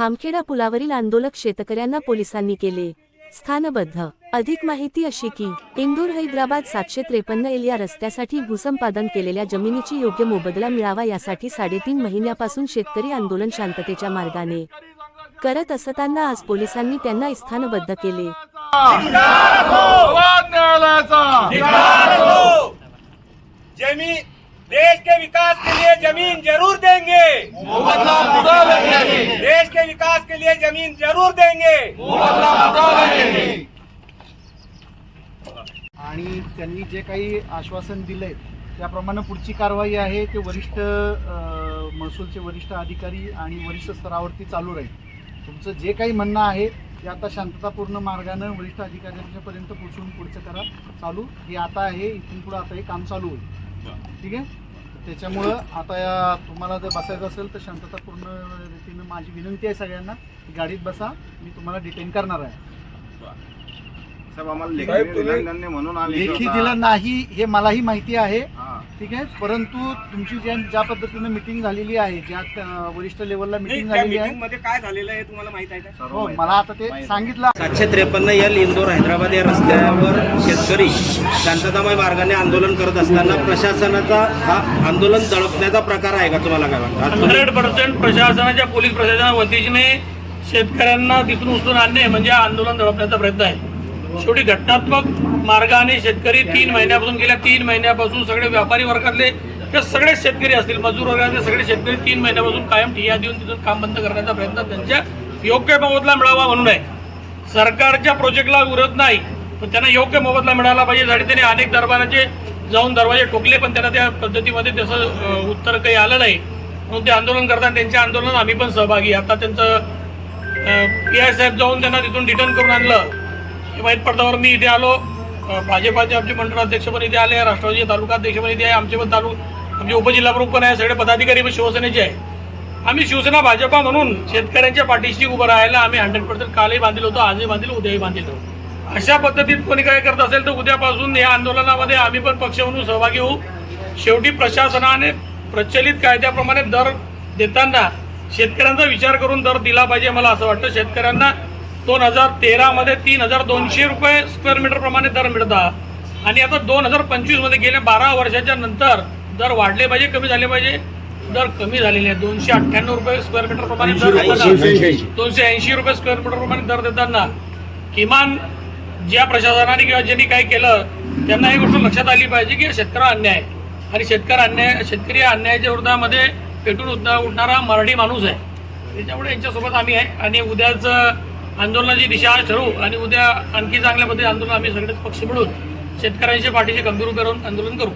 खामखेडा पुलावरील आंदोलक शेतकऱ्यांना पोलिसांनी केले. स्थानबद्ध. अधिक माहिती अशी की इंदूर हैदराबाद सातशे त्रेपन्न एल या रस्त्यासाठी भूसंपादन केलेल्या जमिनीची योग्य मोबदला मिळावा यासाठी साडेतीन महिन्यापासून शेतकरी आंदोलन शांततेच्या मार्गाने करत असताना आज पोलिसांनी त्यांना स्थानबद्ध केले. जमीन देश के विकास के लिए जमीन जरूर देंगे। मोबदला पूरा लेंगे देश के विकास के लिए जमीन जरूर देंगे। आणि त्यांनी जे काही आश्वासन दिलंय त्याप्रमाणे पुढची कारवाई आहे. ते वरिष्ठ महसूलचे वरिष्ठ अधिकारी आणि वरिष्ठ स्तरावरती चालू राहील. तुमचं जे काही म्हणणं आहे ते आता शांततापूर्ण मार्गानं वरिष्ठ अधिकाऱ्यांच्यापर्यंत पोहोचून पुढचं करा. चालू. हे आता आहे. इथून पुढं आता हे काम चालू होईल. ठीक आहे? त्याच्यामुळं आता या तुम्हाला जर बसायचं असेल तर शांततापूर्ण रीतीनं माझी विनंती आहे सगळ्यांना की गाडीत बसा मी तुम्हाला डिटेन करणार आहे साहेब आम्हाला लेखी दिलं नाही म्हणून आम्ही लेखी दिलं नाही हे मलाही माहिती आहे हा. ठीक आहे? परंतु तुमची ज्या ज्या पद्धतीने मिटिंग झालेली आहे ज्या वरिष्ठ लेवलला मिटिंग झालेली मीटिंग आहे मध्ये काय झालेलं आहे तुम्हाला माहीत आहे का? हो मला आता ते. सांगितलं. सातशे त्रेपन्न एल इंदोर हैदराबाद या रस्त्यावर शेतकरी शांततामय मार्गाने आंदोलन करत असताना प्रशासनाचा हा आंदोलन दडपण्याचा प्रकार आहे का तुम्हाला काय वाटतं? हंड्रेड पर्सेंट प्रशासनाच्या पोलीस प्रशासना वतीने शेतकऱ्यांना तिथून उचलून आणणे म्हणजे आंदोलन दडपण्याचा प्रयत्न आहे. शेवटी घटनात्मक मार्गाने शेतकरी तीन महिन्यापासून गेल्या तीन महिन्यापासून सगळे व्यापारी वर्गातले ते सगळे शेतकरी असतील मजूर वर्गातले सगळे शेतकरी तीन महिन्यापासून कायम ठिया देऊन तिथून काम बंद करण्याचा प्रयत्न त्यांच्या योग्य मोबदला मिळावा म्हणून आहे. सरकारच्या प्रोजेक्टला विरोध नाही पण त्यांना योग्य मोबदला मिळाला पाहिजे. झाडे त्यांनी अनेक दरबाराचे जाऊन दरवाजे ठोकले पण त्यांना त्या पद्धतीमध्ये त्याचं उत्तर काही आलं नाही. म्हणून ते आंदोलन करतात त्यांच्या आंदोलनात आम्ही पण सहभागी. आता त्यांचं पी आय साहेब जाऊन त्यांना तिथून रिटर्न करून आणलं. हे वाईट पडद्यावर मी इथे आलो. भाजपाचे आमचे मंडळाध्यक्ष पण इथे आले राष्ट्रवादी तालुका अध्यक्ष पण इथे आहे आमचे पण तालुक आमचे उपजिल्हाप्रमुख पण आहे सगळे पदाधिकारी पण शिवसेनेचे आहे. आम्ही शिवसेना भाजपा म्हणून शेतकऱ्यांच्या पाठीशी उभं राहायला आम्ही हंड्रेड पर्सेंट कालही बांधील होतो आजही बांधील उद्याही बांधील होतो. अशा पद्धतीत कोणी काय करत असेल तर उद्यापासून या आंदोलनामध्ये आम्ही पण पक्ष म्हणून सहभागी होऊ. शेवटी प्रशासनाने प्रचलित कायद्याप्रमाणे दर देताना शेतकऱ्यांचा विचार करून दर दिला पाहिजे मला असं वाटतं. शेतकऱ्यांना दोन हजार तेरामध्ये तीन हजार दोनशे रुपये स्क्वेअर मीटर प्रमाणे दर मिळतात आणि आता दोन हजार पंचवीसमध्ये गेल्या बारा वर्षाच्या नंतर दर वाढले पाहिजे कमी झाले पाहिजे. दर कमी झालेले आहेत. दोनशे अठ्ठ्याण्णव रुपये स्क्वेअर मीटर प्रमाणे दर देताना दोनशे ऐंशी रुपये स्क्वेअर मीटर प्रमाणे दर देताना किमान ज्या प्रशासनाने किंवा ज्यांनी काय केलं त्यांना ही गोष्ट लक्षात आली पाहिजे की शेतकरी अन्याय आहे. आणि शेतकरी अन्याय शेतकरी या अन्यायाच्या विरोधामध्ये पेटून उठणा उठणारा मराठी माणूस आहे. त्याच्यामुळे यांच्यासोबत आम्ही आहे. आणि उद्याच आंदोलनाची दिशा ठरवू आणि उद्या आणखी चांगल्या पद्धतीने आंदोलन आम्ही सगळेच पक्ष मिळून शेतकऱ्यांच्या पाठीशी गंभीर करून आंदोलन करू.